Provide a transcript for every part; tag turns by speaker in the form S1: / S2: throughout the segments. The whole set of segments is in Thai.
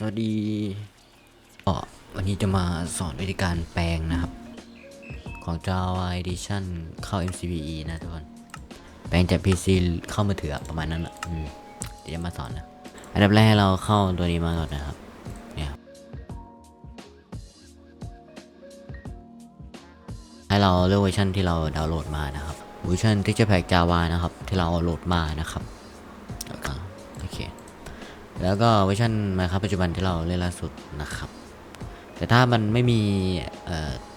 S1: สวัสดีก็วันนี้จะมาสอนวิธีการแปลงนะครับ ของ Java Edition เข้า MCPE นะทุกคน แปลงจาก PC เข้ามือถือประมาณนั้นอะเดี๋ยวจะมาสอนนะ อันดับแรกเราเข้าตัวนี้มาก่อนนะครับ เนี่ยให้เราเลือกเวอร์ชันที่เราดาวน์โหลดมานะครับ เวอร์ชัน Texture Pack Java นะครับ ที่เราโหลดมานะครับ แล้วก็เวอร์ชันมาครับปัจจุบันที่เราเล่นล่าสุดนะครับ แต่ถ้ามันไม่มี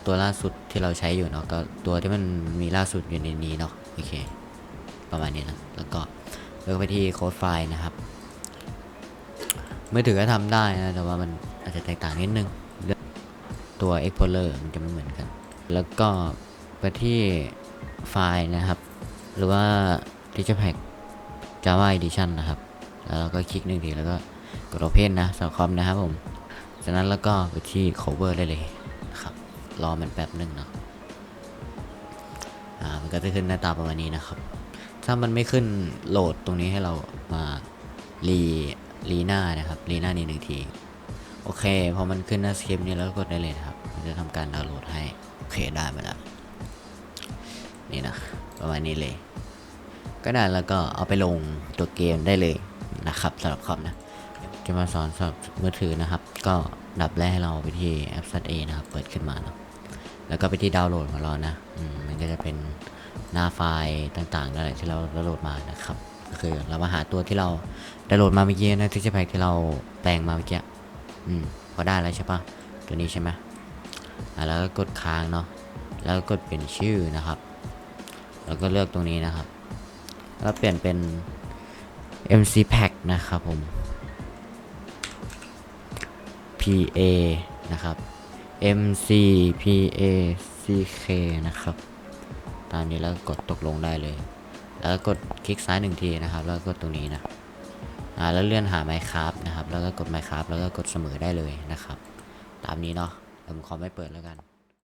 S1: ตัวล่าสุดที่เราใช้อยู่เนาะก็ตัวที่มันมีล่าสุดอยู่ในนี้เนาะโอเค ประมาณนี้นะแล้วก็เลือกไปที่โค้ดไฟล์นะครับมือถือก็ทำได้นะแต่ว่ามันอาจจะแตกต่างนิดนึงเรื่องตัว Explorer มันจะไม่เหมือนกัน แล้วก็ไปที่ไฟล์นะครับ หรือว่า Texture Pack Java Edition นะครับ แล้วเราก็คลิกหนึ่งทีแล้วก็กด Open นะสำหรับคอมนะครับผม จากนั้นแล้วก็ไปที่ cover ได้เลยนะครับ รอมันแป๊บหนึ่งเนาะอ่ามันก็จะขึ้นหน้าตาประมาณนี้นะครับ ถ้ามันไม่ขึ้นโหลดตรงนี้ให้เรามารีรีหน้านะครับรีหน้านี้หนึ่งที โอเคพอมันขึ้นหน้าสคริปต์นี้แล้วก็กดได้เลยครับ มันจะทำการดาวน์โหลดให้ โอเคได้มาแล้วนี่นะประมาณนี้เลย ก็ได้แล้วก็เอาไปลงตัวเกมได้เลย นะครับสำหรับคอมนะจะมาสอนสำหรับมือถือนะครับ ก็ดับแรกให้เราไปที่แอป a นะครับ เปิดขึ้นมาเนาะแล้วก็ไปที่ดาวน์โหลดของเรานะมันก็จะเป็นหน้าไฟล์ต่างๆนั่นแหละที่เราดาวน์โหลดมานะครับ ก็คือเรามาหาตัวที่เราดาวน์โหลดมาเมื่อกี้นะที่จะแพ็กที่เราแปลงมาเมื่อกี้อืมพอได้แล้วใช่ปะตัวนี้ใช่ไหมอะแล้วก็กดค้างเนาะแล้วก็กดเปลี่ยนชื่อนะครับ แล้วก็เลือกตรงนี้นะครับ แล้วเปลี่ยนเป็น MC Pack นะครับผม PA นะครับ MC PA CK นะครับ ตามนี้แล้วกดตกลงได้เลย แล้วกดคลิกซ้ายหนึ่งทีนะครับ แล้วก็กดตรงนี้นะอ่าแล้วเลื่อนหา Minecraft นะครับ แล้วก็กด Minecraft แล้วก็กดเสมอได้เลยนะครับ ตามนี้เนาะผมขอไม่เปิดแล้วกัน